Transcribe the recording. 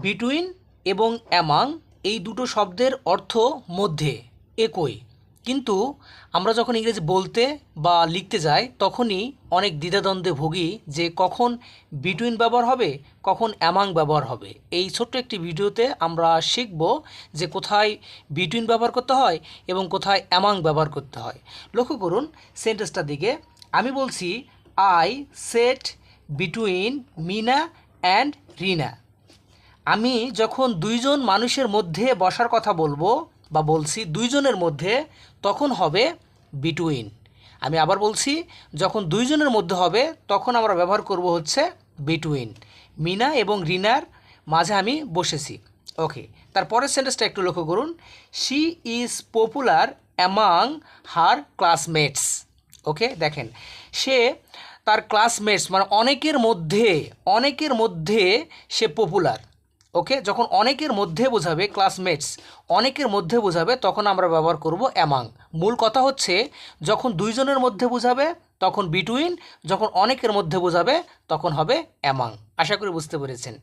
Between এবং among এই দুটো শব্দের অর্থ মধ্যে, একই। কিন্তু আমরা যখন ইংরেজি বলতে বা লিখতে যাই, তখনই অনেক দ্বিধাদ্বন্দ্বে ভুগি যে কখন বিটুইন ব্যবহার হবে, কখন অ্যামাং ব্যবহার হবে। এই ছোট্ট একটি ভিডিওতে আমরা শিখব যে কোথায় বিটুইন ব্যবহার করতে হয় এবং কোথায় অ্যামাং ব্যবহার করতে হয়। লক্ষ্য করুন সেন্টেন্সটার দিকে, আমি বলছি I sat between Mina and Rina আমি যখন দুইজন মানুষের মধ্যে বসার কথা বলব বা বলছি দুইজনের মধ্যে, তখন হবে বিটুইন আমি আবার বলছি, যখন দুইজনের মধ্যে হবে, তখন আমরা ব্যবহার করব হচ্ছে বিটুইন মিনা এবং রিনার মাঝে আমি বসেছি। ওকে তারপরের সেন্টেন্সটা একটু লক্ষ্য করুন। She is popular among her classmates okay, দেখেন, সে তার ক্লাসমেটস মানে অনেকের মধ্যে অনেকের মধ্যে সে পপুলার ওকে? যখন অনেকের মধ্যে বোঝাবে ক্লাসমেটস অনেকের মধ্যে বোঝাবে, তখন আমরা ব্যবহার করব অ্যামাং মূল কথা হচ্ছে, যখন দুইজনের মধ্যে বোঝাবে, তখন বিটুইন যখন অনেকের মধ্যে বোঝাবে, তখন হবে অ্যামাং আশা করি বুঝতে পেরেছেন।